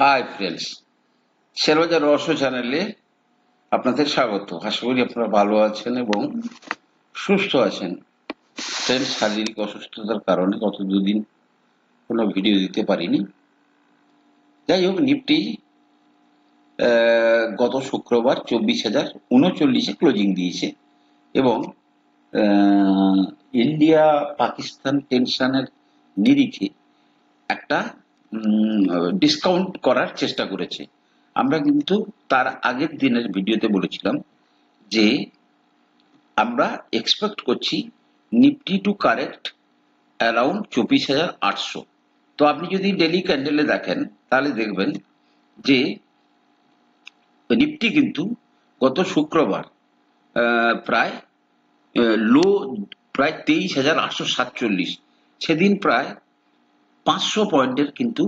Hi friends Sherbazar রহস্য চ্যানেলে আপনাদের স্বাগত। আশা করি আপনারা ভালো আছেন এবং সুস্থ আছেন। ফ্রেন্ডস শারীরিক অসুস্থতার কারণে গত দুদিন কোনো ভিডিও দিতে পারিনি। যাই হোক নিফটি গত শুক্রবার চব্বিশ হাজার উনচল্লিশে ক্লোজিং দিয়েছে এবং ইন্ডিয়া পাকিস্তান টেনশনের নিরিখে একটা ডিসকাউন্ট করার চেষ্টা করেছে। আমরা কিন্তু তার আগের দিনের ভিডিওতে বলেছিলাম যে আমরা এক্সপেক্ট করছি নিফটি টু কারেক্ট অ্যারাউন্ড চব্বিশ হাজার আটশো। তো আপনি যদি ডেলি ক্যান্ডেলে দেখেন, তাহলে দেখবেন যে নিফটি কিন্তু গত শুক্রবার প্রায় লো প্রায় তেইশ হাজার আটশো সাতচল্লিশ। সেদিন প্রায় পাঁচশো পয়েন্টের কিন্তু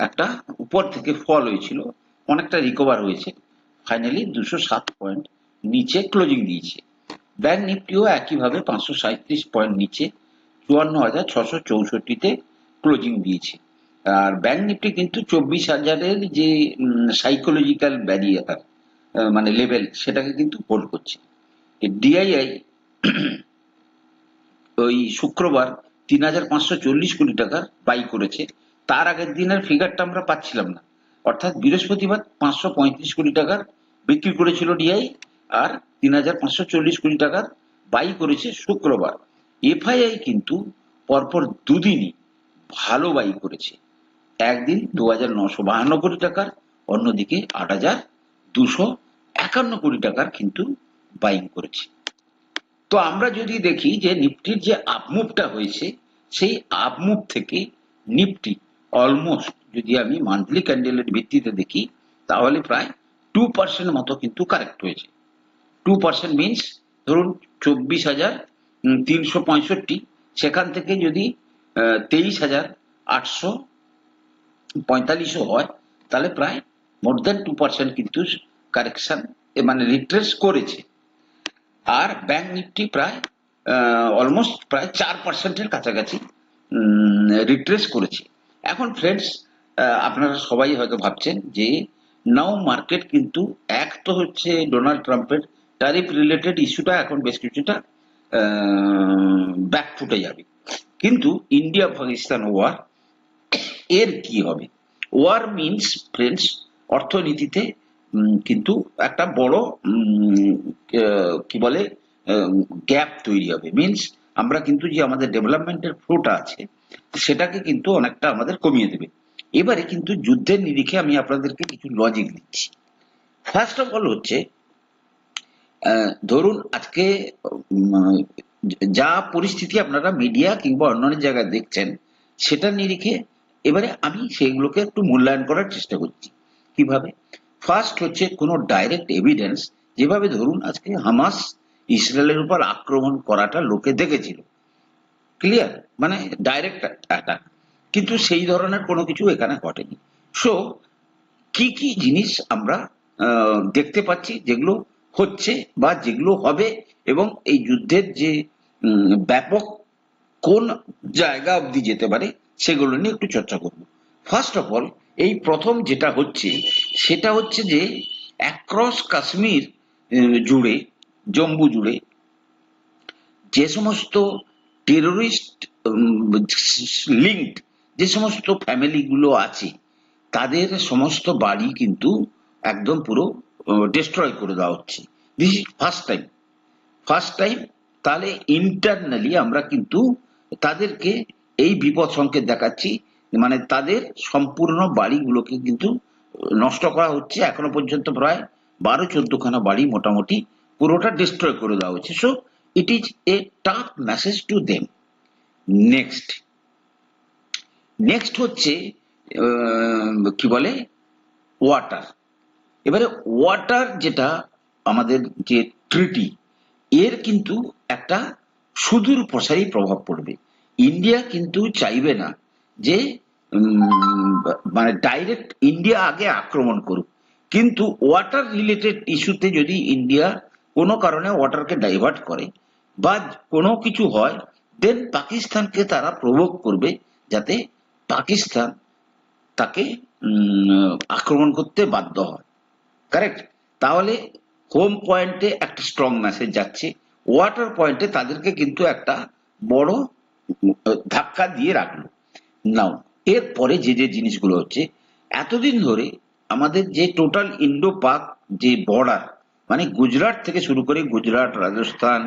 একটা উপর থেকে ফল হয়েছিল, অনেকটা রিকভার হয়েছে। ফাইনালি দুশো সাত পয়েন্ট নিচে ক্লোজিং দিয়েছে। ব্যাংক নিফটিও একইভাবে পাঁচশো সাঁত্রিশ পয়েন্ট নিচে, চুয়ান্ন হাজার ছশো চৌষট্টিতে ক্লোজিং দিয়েছে। আর ব্যাংক নিফটি কিন্তু চব্বিশ হাজারের যে সাইকোলজিক্যাল ব্যারিয়ার মানে লেভেল সেটাকে কিন্তু হোল্ড করছে। ডিআইআই ওই শুক্রবার তিন হাজার পাঁচশো চল্লিশ কোটি টাকার বাই করেছে। তার আগের দিনের ফিগারটা আমরা পাচ্ছিলাম না। অর্থাৎ বৃহস্পতিবার পাঁচশো পঁয়ত্রিশ কোটি টাকার বিক্রি করেছিল ডিআই আর তিন হাজার পাঁচশো চল্লিশ কোটি টাকার বাই করেছে শুক্রবার। এফআইআই কিন্তু পরপর দুদিনই ভালো বাই করেছে। একদিন দু হাজার নশো বাহান্ন কোটি টাকার, অন্যদিকে আট হাজার দুশো একান্ন কোটি টাকার কিন্তু বাইং করেছে। তো আমরা যদি দেখি যে নিফটির যে আপমুভটা হয়েছে, সেই আপমুভ থেকে নিফটি অলমোস্ট যদি আমি মান্থলি ক্যান্ডেলের ভিত্তিতে দেখি, তাহলে প্রায় টু পার্সেন্ট মতো কিন্তু কারেক্ট হয়েছে। টু পার্সেন্ট মিনস ধরুন চব্বিশ হাজার তিনশো পঁয়ষট্টি, সেখান থেকে যদি তেইশ হাজার আটশো পঁয়তাল্লিশও হয়, তাহলে প্রায় মোর দেন টু পার্সেন্ট কিন্তু কারেকশন মানে রিট্রেস করেছে। আর ব্যাংক নিফটি প্রায় অলমোস্ট প্রায় চার পার্সেন্টের কাছাকাছি রিট্রেস করেছে। এখন ফ্রেন্ডস আপনারা সবাই হয়তো ভাবছেন যে নাও মার্কেট কিন্তু এক তো হচ্ছে ডোনাল্ড ট্রাম্পের ট্যারিফ রিলেটেড ইস্যুটা এখন বেশ কিছুটা ব্যাক ফুটে যাবে। কিন্তু ইন্ডিয়া পাকিস্তান ওয়ার এর কি হবে? ওয়ার মিনস ফ্রেন্ডস অর্থনীতিতে কিন্তু একটা বড় কি বলে গ্যাপ তৈরি হবে। মিনস আমরা কিন্তু যে আমাদের ডেভেলপমেন্টের ফ্লোটা আছে, সেটাকে কিন্তু অনেকটা আমাদের কমিয়ে দেবে। এবারে কিন্তু যুদ্ধের নিরিখে আমি আপনাদেরকে কিছু লজিক দিচ্ছি। ফার্স্ট অফ অল হচ্ছে ধরুন আজকে যা পরিস্থিতি আপনারা মিডিয়া কিংবা অন্যান্য জায়গায় দেখছেন, সেটার নিরিখে এবারে আমি সেগুলোকে একটু মূল্যায়ন করার চেষ্টা করছি। কীভাবে? ফার্স্ট হচ্ছে কোনো ডাইরেক্ট এভিডেন্স যেভাবে ধরুন আজকে হামাস ইসরায়েলের উপর আক্রমণ করাটা লোকে দেখেছিল। ক্লিয়ার মানে ডাইরেক্ট অ্যাটাক কিন্তু সেই ধরনের কোনো কিছু এখানে ঘটেনি। সো কি কি জিনিস আমরা দেখতে পাচ্ছি যেগুলো হচ্ছে বা যেগুলো হবে এবং এই যুদ্ধের যে ব্যাপক কোন জায়গা অবধি যেতে পারে, সেগুলো নিয়ে একটু চর্চা করব। ফার্স্ট অফ অল এই প্রথম যেটা হচ্ছে সেটা হচ্ছে যে অ্যাক্রস কাশ্মীর জুড়ে, জম্মু জুড়ে, যে সমস্ত টেরোরিস্ট লিঙ্কড যে সমস্ত ফ্যামিলিগুলো আছে, তাদের সমস্ত বাড়ি কিন্তু একদম পুরো ডিস্ট্রয় করে দেওয়া হচ্ছে। This is first time first time তাহলে ইন্টারনালি আমরা কিন্তু তাদেরকে এই বিপদ সংকেত দেখাচ্ছি মানে তাদের সম্পূর্ণ বাড়িগুলোকে কিন্তু নষ্ট করা হচ্ছে, এখনও পর্যন্ত প্রায় বারো চোদ্দখানা বাড়ি মোটামুটি পুরোটা ডিস্ট্রয় করে দেওয়া হচ্ছে। So it is a tough message to them next next হচ্ছে কি বলে? ওয়াটার এবারে ওয়াটার যেটা আমাদের যে ট্রিটি এর কিন্তু একটা সুদূর প্রসারী প্রভাব পড়বে। ইন্ডিয়া কিন্তু চাইবে না যে মানে ডাইরেক্ট ইন্ডিয়া আগে আক্রমণ করুক। কিন্তু ওয়াটার রিলেটেড ইস্যুতে যদি ইন্ডিয়া কোনো কারণে ওয়াটারকে ডাইভার্ট করে বা কোনো কিছু হয় দেন পাকিস্তানকে তারা প্রভোগ করবে যাতে পাকিস্তান তাকে আক্রমণ করতে বাধ্য হয়। কারেক্ট তাহলে হোম পয়েন্টে একটা স্ট্রং মেসেজ যাচ্ছে। ওয়াটার পয়েন্টে তাদেরকে কিন্তু একটা বড়, ধাক্কা দিয়ে রাখল। নাও এরপরে যে যে জিনিসগুলো হচ্ছে, এতদিন ধরে আমাদের যে টোটাল ইন্ডো পাক যে বর্ডার মানে গুজরাট থেকে শুরু করে গুজরাট, রাজস্থান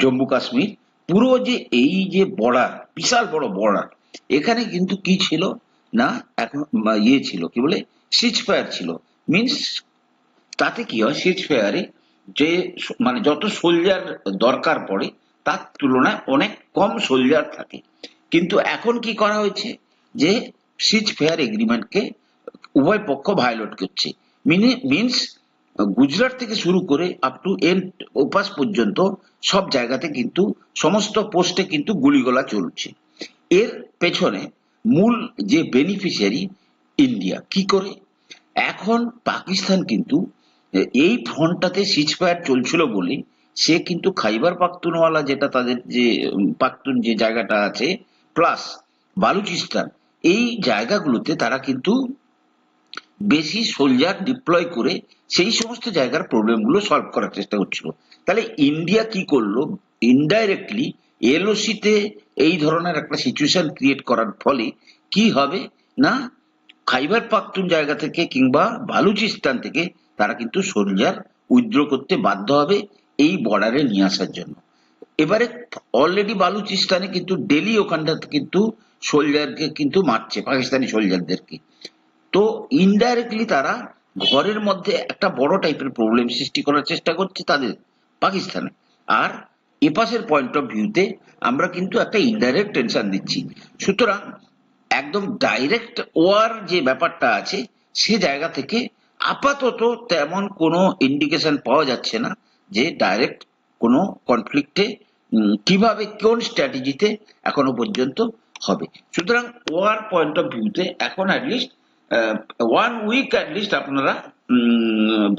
জম্মু কাশ্মীর, পুরো যে এই যে বর্ডার বিশাল বড় বর্ডার এখানে কিন্তু কি ছিল? না, এখন ইয়ে ছিল, কি বলে? সিচ ফায়ার ছিল। মিনস তাতে কি হয়? সিচ ফায়ারে যে মানে যত সোলজার দরকার পড়ে, তার তুলনায় অনেক কম সোলজার থাকে। কিন্তু এখন কি করা হয়েছে? যে সিচ ফেয়ার এগ্রিমেন্টকে উভয় পক্ষ ভায়োলেট করছে। মিনি মিনস গুজরাট থেকে শুরু করে আপ টু এন্ড ওপাস পর্যন্ত সব জায়গাতে কিন্তু, সমস্ত পোস্টে কিন্তু গুলিগোলা চলছে। এর পেছনে মূল যে বেনিফিশিয়ারি ইন্ডিয়া, কি করে? এখন পাকিস্তান কিন্তু, এই ফ্রন্টটাতে সিজ ফায়ার চলছিল বলে সে কিন্তু খাইবার পাখতুনওয়ালা যেটা তাদের যে পাখতুন যে জায়গাটা আছে প্লাস বালুচিস্তান, এই জায়গাগুলোতে তারা কিন্তু বেশি সোলজার ডিপ্লয় করে সেই সমস্ত জায়গার প্রবলেমগুলো সলভ করার চেষ্টা করছিল। তাহলে ইন্ডিয়া কি করল? ইনডাইরেক্টলি এলওসি তে এই ধরনের একটা সিচুয়েশন ক্রিয়েট করার ফলে কি হবে? না, খাইবার পাখতুন জায়গা থেকে কিংবা বালুচিস্তান থেকে তারা কিন্তু সোলজার উইথড্র করতে বাধ্য হবে এই বর্ডারে নিয়ে আসার জন্য। এবারে অলরেডি বালুচিস্তানে কিন্তু ডেলি ওখানটাতে কিন্তু সোলজারকে কিন্তু মারছে, পাকিস্তানি সোলজারদেরকে তো ইনডাইরেক্টলি তারা ঘরের মধ্যে একটা বড় টাইপের প্রবলেম সৃষ্টি করার চেষ্টা করছে তাদের, পাকিস্তানে। আর এপাশের পয়েন্ট অফ ভিউতে আমরা কিন্তু একটা ইনডাইরেক্ট টেনশন দিচ্ছি সুতরাং একদম ডাইরেক্ট ওয়ার যে ব্যাপারটা আছে, সে জায়গা থেকে আপাতত তেমন কোনো ইন্ডিকেশন পাওয়া যাচ্ছে না যে ডাইরেক্ট কোনো কনফ্লিক্টে কীভাবে কোন স্ট্র্যাটেজিতে এখনও পর্যন্ত হবে? সুতরাং ওয়ার পয়েন্ট অফ ভিউতে এখন অ্যাটলিস্ট ওয়ান উইক অ্যাটলিস্ট আপনারা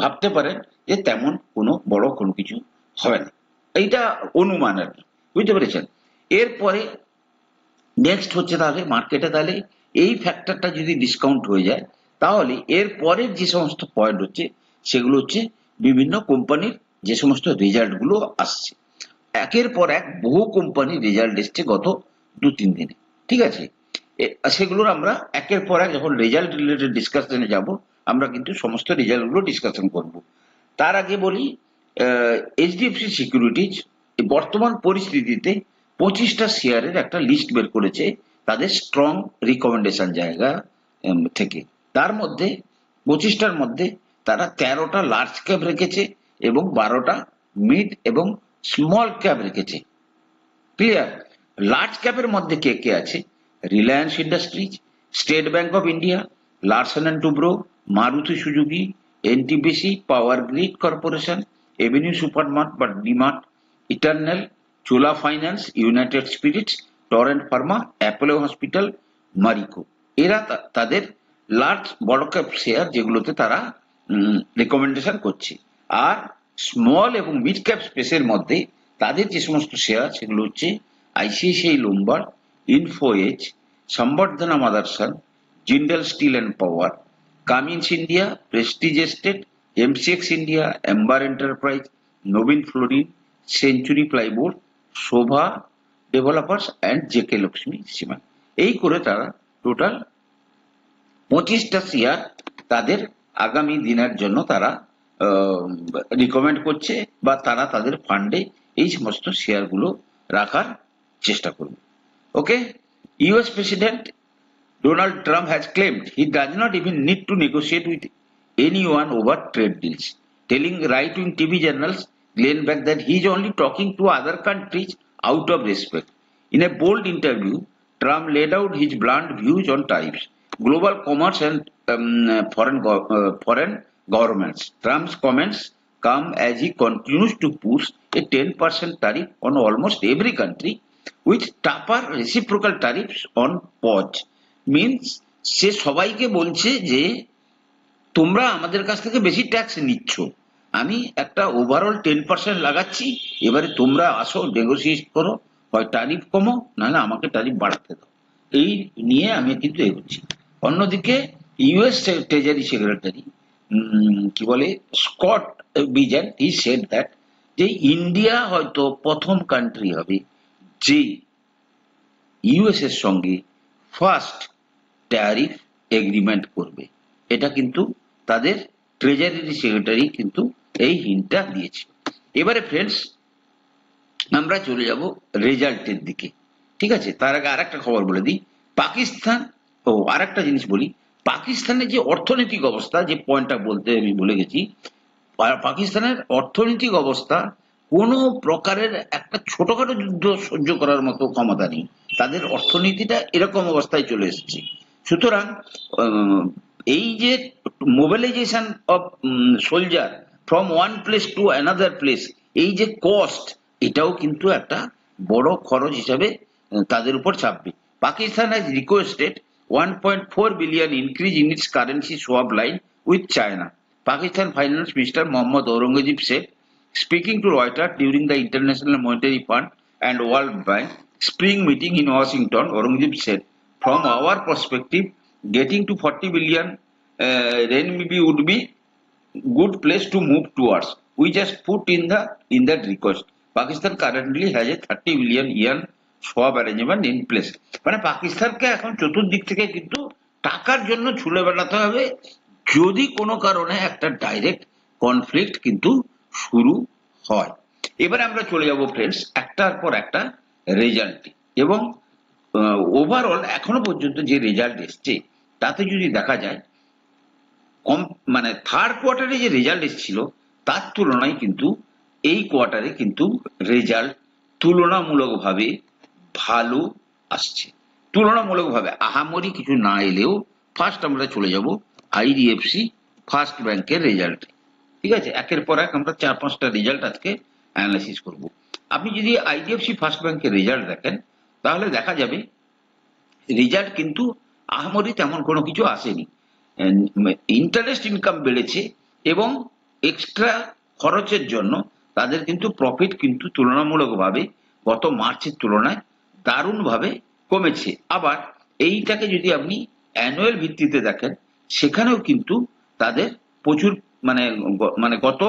ভাবতে পারেন যে তেমন কোনো বড় কোনো কিছু হবে না। এইটা অনুমান আর কি, বুঝতে পেরেছেন? এরপরে নেক্সট হচ্ছে তাহলে মার্কেটে তাহলে এই ফ্যাক্টরটা যদি ডিসকাউন্ট হয়ে যায়, তাহলে এর পরের যে সমস্ত পয়েন্ট হচ্ছে, সেগুলো হচ্ছে বিভিন্ন কোম্পানির যে সমস্ত রেজাল্টগুলো আসছে। একের পর এক বহু কোম্পানির রেজাল্ট এসছে গত দু, তিন দিনে। ঠিক আছে? সেগুলোর আমরা একের পর এক যখন রেজাল্ট রিলেটেড ডিসকাশনে যাব, আমরা কিন্তু সমস্ত রেজাল্টগুলো ডিসকাশন করব। তার আগে বলি এইচডিএফসি সিকিউরিটিজ বর্তমান পরিস্থিতিতে পঁচিশটা শেয়ারের একটা লিস্ট বের করেছে তাদের স্ট্রং রিকমেন্ডেশন জায়গা থেকে। তার মধ্যে, পঁচিশটার মধ্যে তারা তেরোটা লার্জ ক্যাপ রেখেছে এবং বারোটা মিড এবং স্মল ক্যাপ রেখেছে। ক্লিয়ার লার্জ ক্যাপের মধ্যে কে কে আছে? Reliance Industries State Bank of India Larsen and Toubro Maruti Suzuki NTPC Power Grid Corporation Avenue Supermart বা DMart Eternal Chola Finance United Spirits Torrent Pharma Apollo Hospital Marico এরা তাদের large বড় cap share যেগুলোতে তারা recommendation করছে। আর small এবং mid cap স্পেসের মধ্যে তাদের যে সমস্ত শেয়ার সেগুলো হচ্ছে ICICI লোম্বার Info Edge Samvardhana Motherson Jindal Steel and Power Cummins India Prestige Estate MCX India Amber Enterprise Nabin Fluorine Century Plyboard Sobha Developers and JK Lakshmi Cement এই করে তারা টোটাল পঁচিশটা শেয়ার তাদের আগামী দিনের জন্য তারা রিকমেন্ড করছে বা তারা তাদের ফান্ডে এই সমস্ত শেয়ারগুলো রাখার চেষ্টা করবে okay US president Donald Trump has claimed he does not even need to negotiate with anyone over trade deals, telling right wing TV journals Glenn Beck that he is only talking to other countries out of respect. In a bold interview, Trump laid out his blunt views on tariffs, global commerce, and um, foreign, uh, foreign governments. Trump's comments come as he continues to push a 10% tariff on almost every country, with tougher reciprocal tariffs on pause. Means সে সবাইকে বলছে যে, তোমরা আমাদের কাছ থেকে বেশি tax নিচ্ছ। আমি একটা ওভারঅল টেন পার্সেন্ট লাগাচ্ছি। এবারে তোমরা আসো নেগোসিয়েট করো। হয় ট্যারিফ কমো, নাহলে আমাকে ট্যারিফ বাড়াতে দাও। এই নিয়ে আমি কিন্তু এগোচ্ছি। অন্যদিকে ইউএস ট্রেজারি সেক্রেটারি কি বলে Scott Bessent he said that যে ইন্ডিয়া হয়তো প্রথম কান্ট্রি হবে যে ইউএস এর সঙ্গে ফার্স্ট ট্যারিফ এগ্রিমেন্ট করবে। এটা কিন্তু তাদের ট্রেজারি সেক্রেটারি কিন্তু এই হিন্টটা দিয়েছে। এবারে ফ্রেন্ডস আমরা চলে যাব রেজাল্টের দিকে। ঠিক আছে? তার আগে আর একটা খবর বলে দিই। পাকিস্তান, ও আর একটা জিনিস বলি। পাকিস্তানের যে অর্থনৈতিক অবস্থা, যে পয়েন্টটা বলতে আমি ভুলে গেছি পাকিস্তানের অর্থনৈতিক অবস্থা কোনো প্রকারের একটা ছোটখাটো যুদ্ধ সহ্য করার মতো ক্ষমতা নেই। তাদের অর্থনীতিটা এরকম অবস্থায় চলে এসেছে। সুতরাং এই যে mobilisation of soldier from one place to another place এই যে কস্ট এটাও কিন্তু একটা বড় খরচ হিসাবে, তাদের উপর চাপবে Pakistan has requested 1.4 billion increase in its currency swap line with China. Pakistan Finance Minister Mohammad Aurangzeb said, speaking to Reuters during the International Monetary Fund and World Bank spring meeting in Washington, Aurangzeb said, from our perspective, getting to 40 billion uh, renminbi would be good place to move towards. We just put in the in that request. Pakistan currently has a 30 billion yen swap arrangement in place মানে পাকিস্তানকে এখন চতুর্দিক থেকে কিন্তু টাকার জন্য ছুলে বেড়াতে হবে, যদি কোনো কারণে একটা ডাইরেক্ট কনফ্লিক্ট কিন্তু শুরু হয়। এবারে আমরা চলে যাব ফ্রেন্ডস একটার পর একটা রেজাল্টে এবং ওভারঅল এখনও পর্যন্ত যে রেজাল্ট এসছে, তাতে যদি দেখা যায়, কম মানে থার্ড কোয়ার্টারে যে রেজাল্ট এসেছিল, তার তুলনায় কিন্তু এই কোয়ার্টারে কিন্তু রেজাল্ট তুলনামূলকভাবে ভালো আসছে। তুলনামূলকভাবে আহামরি কিছু না এলেও ফার্স্ট আমরা চলে যাব আইডিএফসি ফার্স্ট ব্যাংকের রেজাল্ট ঠিক আছে? একের পর এক আমরা চার, পাঁচটা রেজাল্ট আজকে অ্যানালাইসিস করব। আপনি যদি আইডিএফসি ফার্স্ট ব্যাংকের রেজাল্ট দেখেন, তাহলে দেখা যাবে রেজাল্ট কিন্তু আহামরি তেমন কোনো কিছু আসেনি। ইন্টারেস্ট ইনকাম বেড়েছে এবং এক্সট্রা খরচের জন্য তাদের কিন্তু প্রফিট কিন্তু তুলনামূলকভাবে গত মার্চের তুলনায় দারুণভাবে কমেছে। আবার এইটাকে যদি আপনি অ্যানুয়াল ভিত্তিতে দেখেন, সেখানেও কিন্তু তাদের প্রচুর মানে মানে গত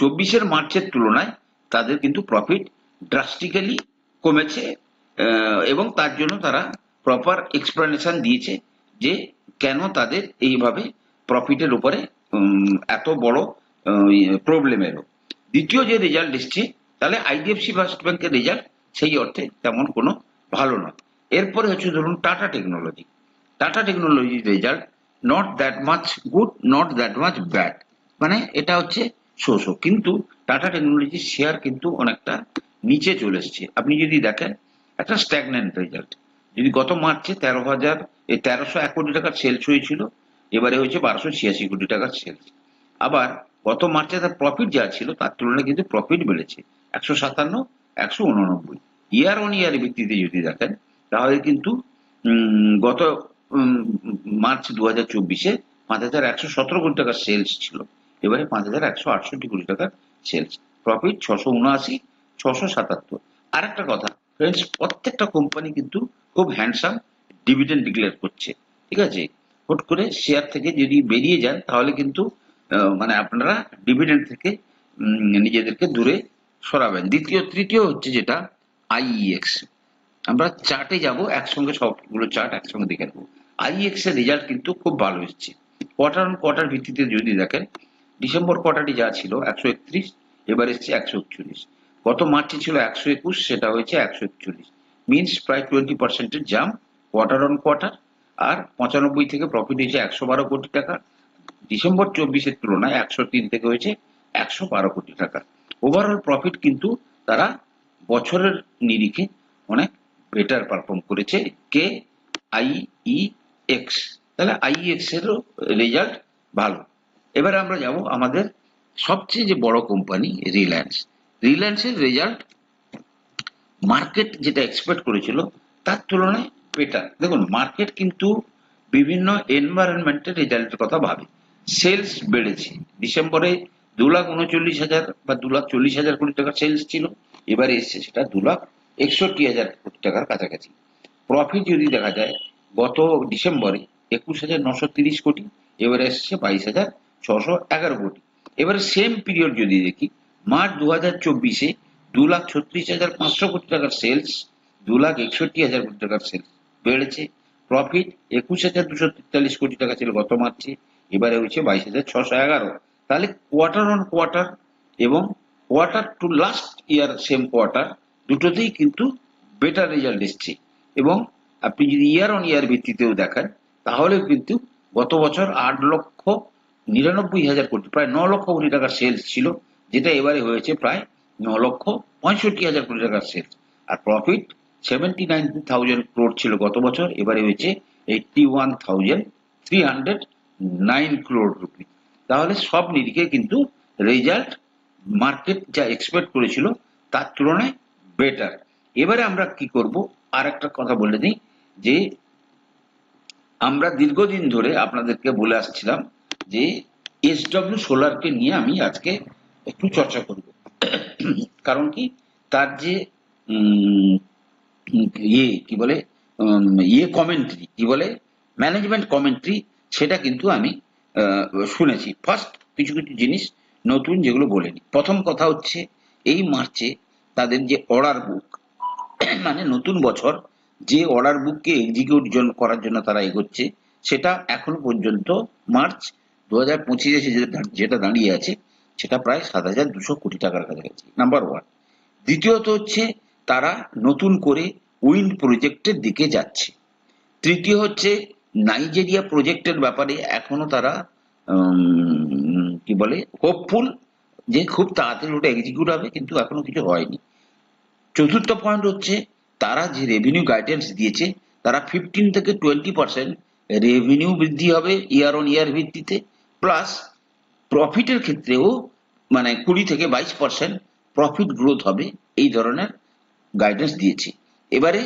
চব্বিশের মার্চের তুলনায় তাদের কিন্তু প্রফিট ড্রাস্টিক্যালি কমেছে এবং তার জন্য তারা প্রপার এক্সপ্লেনেশন দিয়েছে যে কেন তাদের এইভাবে প্রফিটের উপরে এত বড় প্রবলেম এলো। দ্বিতীয় যে রেজাল্ট এসছে, তাহলে আইডিএফসি ফার্স্ট ব্যাংকের রেজাল্ট সেই অর্থে তেমন কোনো ভালো নয়। এরপরে হচ্ছে ধরুন টাটা টেকনোলজি। টাটা টেকনোলজির result not that much good not that much bad মানে এটা হচ্ছে শো কিন্তু টাটা টেকনোলজির শেয়ার কিন্তু অনেকটা নিচে চলে এসছে। আপনি যদি দেখেন, একটা স্ট্যাগনেন্ট রেজাল্ট যদি গত মার্চে তেরো হাজার তেরোশো এক কোটি টাকার সেলস হয়েছিল এবারে হয়েছে বারোশো ছিয়াশি কোটি টাকার সেলস আবার গত মার্চে তার প্রফিট যা ছিল, তার তুলনায় কিন্তু প্রফিট বেড়েছে। একশো সাতান্ন একশো উননব্বই। ইয়ার অন ইয়ার ভিত্তিতে যদি দেখেন, তাহলে কিন্তু গত মার্চ দু হাজার চব্বিশে পাঁচ হাজার একশো সতেরো কোটি টাকার সেলস ছিল। এবারে পাঁচ হাজার একশো আটষট্টি কোটি টাকার সেলস প্রফিট ছশো উনআশি, ছশো সাতাত্তর। আর একটা কথা ফ্রেন্ডস প্রত্যেকটা কোম্পানি কিন্তু খুব হ্যান্ডসাম ডিভিডেন্ড ডিক্লেয়ার করছে। ঠিক আছে? হুট করে শেয়ার থেকে যদি বেরিয়ে যান, তাহলে কিন্তু মানে আপনারা ডিভিডেন্ড থেকে নিজেদেরকে দূরে সরাবেন। দ্বিতীয়, তৃতীয় হচ্ছে যেটা আইইএক্স আমরা চার্টে যাব, একসঙ্গে সবগুলো চার্ট একসঙ্গে দেখে নেব। আইএক্স এর রেজাল্ট কিন্তু খুব ভালো এসেছে। কোয়ার্টার অন কোয়ার্টার ভিত্তিতে যদি দেখেন, ডিসেম্বর কোয়ার্টারটি যা ছিল একশো একত্রিশ, এবার এসছে একশো একচল্লিশ। গত মার্চে ছিল একশো একুশ, সেটা হয়েছে একশো একচল্লিশ। মিনস প্রায় টোয়েন্টি পার্সেন্টের জাম কোয়ার্টার অন কোয়ার্টার আর পঁচানব্বই থেকে প্রফিট হয়েছে একশো বারো কোটি টাকা। ডিসেম্বর চব্বিশের তুলনায় একশো তিন থেকে হয়েছে একশো বারো কোটি টাকা। ওভারঅল প্রফিট কিন্তু তারা বছরের নিরিখে অনেক বেটার পারফর্ম করেছে কে আইই এক্স তাহলে আইএক্স এরও রেজাল্ট ভালো। এবার আমরা যাব আমাদের সবচেয়ে যে বড় কোম্পানি রিলায়েন্স রিলায়েন্সের রেজাল্ট মার্কেট যেটা এক্সপেক্ট করেছিল, তার তুলনায় বেটার দেখুন মার্কেট কিন্তু বিভিন্ন এনভায়রনমেন্টের রেজাল্টের কথা ভাবে। সেলস বেড়েছে। ডিসেম্বরে দু লাখ উনচল্লিশ হাজার বা দু লাখ চল্লিশ হাজার কোটি টাকার সেলস ছিল। এবারে এসছে সেটা দু লাখ একষট্টি হাজার কোটি টাকার কাছাকাছি। প্রফিট যদি দেখা যায়, গত ডিসেম্বরে একুশ হাজার নশো তিরিশ কোটি, এবারে এসছে বাইশ হাজার ছশো এগারো কোটি। এবারে সেম পিরিয়ড যদি দেখি, মার্চ দু হাজার চব্বিশে দু লাখ ছত্রিশ হাজার পাঁচশো কোটি টাকার সেলস দু লাখ একষট্টি হাজার কোটি টাকার সেলস বেড়েছে। প্রফিট একুশ হাজার দুশো তেতাল্লিশ কোটি টাকা ছিল গত মার্চে, এবারে হয়েছে বাইশ হাজার ছশো এগারো। তাহলে কোয়ার্টার অন কোয়ার্টার এবং quarter to last year same quarter দুটোতেই কিন্তু বেটার রেজাল্ট এসছে। এবং আপনি যদি ইয়ার অন ইয়ার ভিত্তিতেও দেখেন তাহলে কিন্তু গত বছর আট লক্ষ নিরানব্বই হাজার কোটি, প্রায় ন লক্ষ কোটি টাকার সেলস ছিল, যেটা এবারে হয়েছে প্রায় ন লক্ষ পঁয়ষট্টি হাজার কোটি টাকার সেলস আর profit seventy nine thousand crore ছিল গত বছর, এবারে হয়েছে eighty one thousand three hundred nine crore rupee তাহলে সব নিরিখে কিন্তু রেজাল্ট মার্কেট যা এক্সপেক্ট করেছিল, তার তুলনায় বেটার এবারে আমরা কি করব? আর একটা কথা বলে দিই, যে আমরা দীর্ঘদিন ধরে আপনাদেরকে বলে আসছিলাম যে এসডব্লিউ সোলারকে নিয়ে আমি আজকে একটু চর্চা করব। কারণ কি? তার যে ইয়ে কি বলে ইয়ে কমেন্ট্রি কি বলে ম্যানেজমেন্ট কমেন্ট্রি সেটা কিন্তু আমি শুনেছি। ফার্স্ট কিছু কিছু জিনিস নতুন যেগুলো বলেনি। প্রথম কথা হচ্ছে, এই মার্চে তাদের যে অর্ডার বুক মানে নতুন বছর যে অর্ডার বুককে এক্সিকিউট করার জন্য তারা এগোচ্ছে, সেটা এখন পর্যন্ত মার্চ দু হাজার পঁচিশে যেটা দাঁড়িয়ে আছে, সেটা প্রায় সাত হাজার দুশো কোটি টাকার কাছাকাছি। নাম্বার ওয়ান দ্বিতীয়ত হচ্ছে, তারা নতুন করে উইন্ড প্রজেক্টের দিকে যাচ্ছে। তৃতীয় হচ্ছে নাইজেরিয়া প্রজেক্টের ব্যাপারে এখনও তারা কি বলে হোপফুল যে খুব তাড়াতাড়ি ওটা এক্সিকিউট হবে, কিন্তু এখনও কিছু হয়নি। চতুর্থ পয়েন্ট হচ্ছে, তারা যে রেভিনিউ গাইডেন্স দিয়েছে, তারা ফিফটিন থেকে টোয়েন্টি পার্সেন্ট রেভিনিউ বৃদ্ধি হবে ইয়ার অন ইয়ার ভিত্তিতে প্লাস প্রফিটের ক্ষেত্রেও মানে কুড়ি থেকে বাইশ পার্সেন্ট প্রফিট গ্রোথ হবে, এই ধরনের গাইডেন্স দিয়েছে। এবারে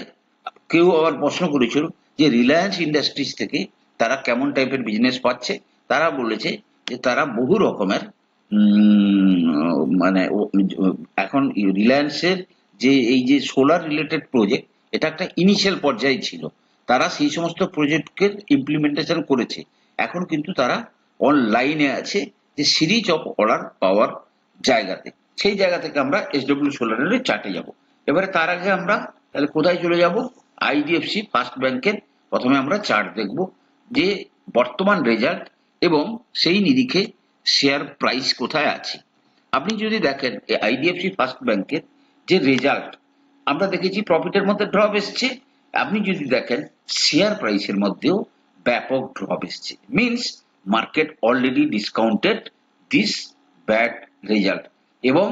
কেউ আবার প্রশ্ন করেছিল যে রিলায়েন্স ইন্ডাস্ট্রিজ থেকে তারা কেমন টাইপের বিজনেস পাচ্ছে, তারা বলেছে যে তারা বহু রকমের মানে এখন রিলায়েন্সের যে, এই যে সোলার রিলেটেড প্রজেক্ট এটা একটা ইনিশিয়াল পর্যায়ে ছিল। তারা সেই সমস্ত প্রজেক্টকে ইমপ্লিমেন্টেশন করেছে। এখন কিন্তু তারা অনলাইনে আছে যে সিরিজ অফ অর্ডার পাওয়ার জায়গাতে। সেই জায়গা থেকে আমরা এসডব্লিউ সোলারের চার্টে যাব। এবারে তার আগে আমরা তাহলে কোথায় চলে যাব? আইডিএফসি ফার্স্ট ব্যাংকের প্রথমে আমরা চার্ট দেখব যে বর্তমান রেজাল্ট এবং সেই নিরিখে শেয়ার প্রাইস কোথায় আছে। আপনি যদি দেখেন আইডিএফসি ফার্স্ট ব্যাংকের যে রেজাল্ট আমরা দেখেছি প্রফিটের মধ্যে ড্রপ এসছে। আপনি যদি দেখেন শেয়ার প্রাইসের মধ্যেও ব্যাপক ড্রপ এসছে। Means market already discounted this bad result এবং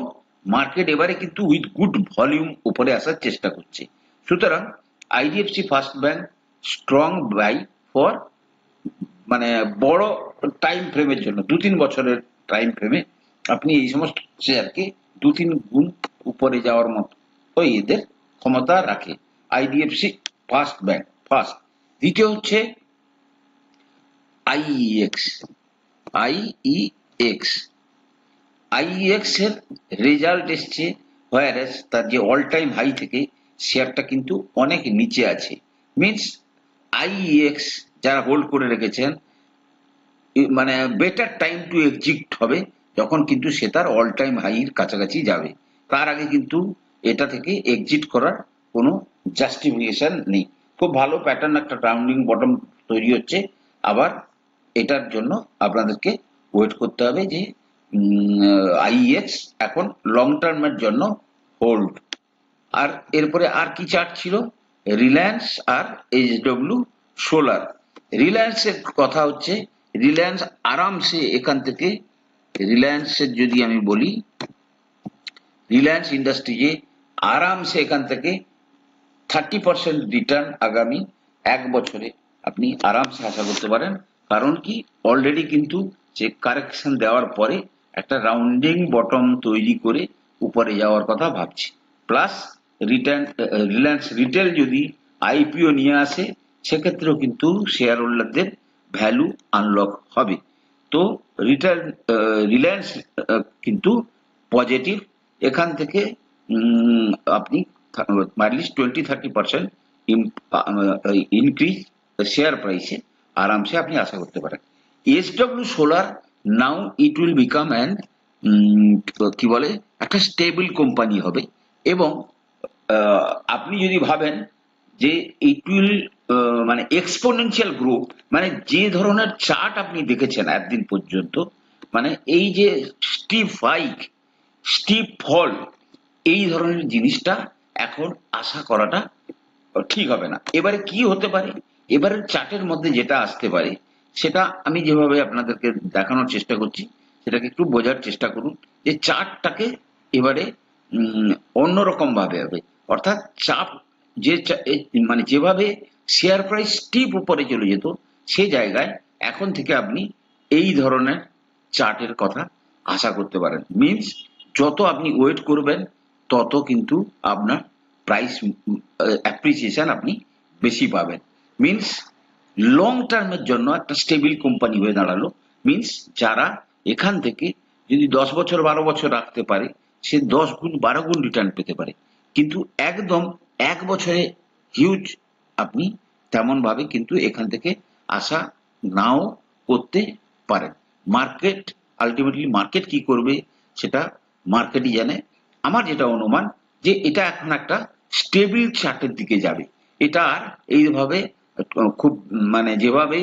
মার্কেট এবারে কিন্তু উইথ গুড ভলিউম উপরে আসার চেষ্টা করছে। সুতরাং IDFC first bank strong buy for মানে বড় টাইম ফ্রেমের জন্য, দু তিন বছরের টাইম ফ্রেমে আপনি এই সমস্ত শেয়ারকে দু তিন গুণ উপরে যাওয়ার মতো ওই এদের ক্ষমতা রাখে আইডিএফসি ফার্স্ট ব্যাংক ফার্স্ট দ্বিতীয় হচ্ছে আইইএক্স আইইএক্স আইইএক্স এর রেজাল্ট এসছে হোয়ারেস তার যে অল টাইম হাই থেকে শেয়ারটা কিন্তু অনেক নিচে আছে। মিনস আইইএক্স যারা হোল্ড করে রেখেছেন মানে বেটার টাইম টু এক্সিট হবে যখন কিন্তু সে তার অল টাইম হাইয়ের কাছাকাছি যাবে। তার আগে কিন্তু এটা থেকে এক্সিট করার কোনো জাস্টিফিকেশন নেই। খুব ভালো প্যাটার্ন একটা রাউন্ডিং বটম তৈরি হচ্ছে। আবার এটার জন্য আপনাদেরকে ওয়েট করতে হবে যে আইএক্স এখন লং টার্মের জন্য হোল্ড আর এরপরে আর কি চার্ট ছিল? রিলায়েন্স আর এইচডব্লিউ সোলার রিলায়েন্সের কথা হচ্ছে রিলায়েন্স আরামসে এখান থেকে রিলায়েন্সের যদি আমি বলি রিলায়েন্স ইন্ডাস্ট্রিজে আরামসে এখান থেকে থার্টি পার্সেন্ট রিটার্ন আগামী এক বছরে আপনি আরামসে আশা করতে পারেন। কারণ কি? অলরেডি কিন্তু যে কারেকশন দেওয়ার পরে একটা রাউন্ডিং বটম তৈরি করে উপরে যাওয়ার কথা ভাবছি। প্লাস রিলায়েন্স রিটেল যদি আইপিও নিয়ে আসে, সেক্ষেত্রেও কিন্তু শেয়ার হোল্ডারদের ভ্যালু আনলক হবে। তো রিটার্ন রিলায়েন্স কিন্তু পজিটিভ এখান থেকে আপনি at least twenty thirty percent increase share প্রাইসে আরামসে আপনি আশা করতে পারেন। SW solar now it will become an কি বলে, একটা স্টেবল কোম্পানি হবে এবং আপনি যদি ভাবেন যে ইট উইল মানে এক্সপোনেনশিয়াল গ্রো মানে যে ধরনের চার্ট আপনি দেখেছেন একদিন পর্যন্ত মানে এই যে স্টিপ হাইক স্টিপ ফল এই ধরনের জিনিসটা এখন আশা করাটা ঠিক হবে না। এবারে কি হতে পারে? এবারে চার্টের মধ্যে যেটা আসতে পারে, সেটা আমি যেভাবে আপনাদেরকে দেখানোর চেষ্টা করছি, সেটাকে একটু বোঝার চেষ্টা করুন যে চার্টটাকে এবারে অন্যরকম ভাবে হবে। অর্থাৎ চাপ যে মানে যেভাবে শেয়ার প্রাইস স্টিপ উপরে চলে যেত সেই জায়গায় এখন থেকে আপনি এই ধরনের চার্টের কথা আশা করতে পারেন। মিন্স যত আপনি ওয়েট করবেন, তত কিন্তু আপনার প্রাইস অ্যাপ্রিসিয়েশন আপনি বেশি পাবেন। মিন্স লং টার্মের জন্য একটা স্টেবল কোম্পানি হয়ে দাঁড়াল। মিন্স যারা এখান থেকে যদি দশ বছর, বারো বছর রাখতে পারে, সে দশ গুণ, বারো গুণ রিটার্ন পেতে পারে। কিন্তু একদম এক বছরে হিউজ আপনি তেমন ভাবে কিন্তু এখান থেকে আশা নাও করতে পারেন। মার্কেট আলটিমেটলি মার্কেট কি করবে সেটা মার্কেটই জানে। আমার যেটা অনুমান যে এটা এখন একটা স্টেবিল চার্টের দিকে যাবে। এটা আর এইভাবে খুব মানে যেভাবে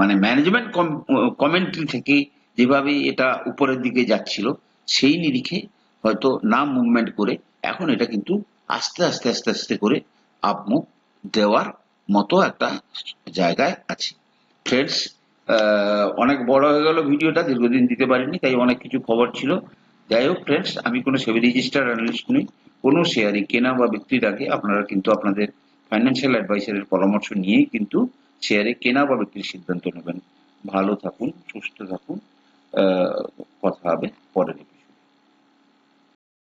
মানে ম্যানেজমেন্ট কমেন্ট্রি থেকে যেভাবে এটা উপরের দিকে যাচ্ছিল, সেই নিরিখে হয়তো না মুভমেন্ট করে এখন এটা কিন্তু আস্তে আস্তে আস্তে আস্তে করে আপমুখ দেওয়ার মতো একটা জায়গায় আছে। ফ্রেন্ডস অনেক বড় হয়ে গেল ভিডিওটা, দীর্ঘদিন দিতে পারিনি, তাই অনেক কিছু খবর ছিল। যাই হোক ফ্রেন্ডস আমি কোনো সেভি রেজিস্টার অ্যানালিস্ট নই, কোনো শেয়ারই কেনা বা বিক্রির আগে আপনারা কিন্তু আপনাদের ফাইন্যান্সিয়াল অ্যাডভাইসারের পরামর্শ নিয়েই কিন্তু শেয়ারে কেনা বা বিক্রির সিদ্ধান্ত নেবেন। ভালো থাকুন, সুস্থ থাকুন কথা হবে পরে পরের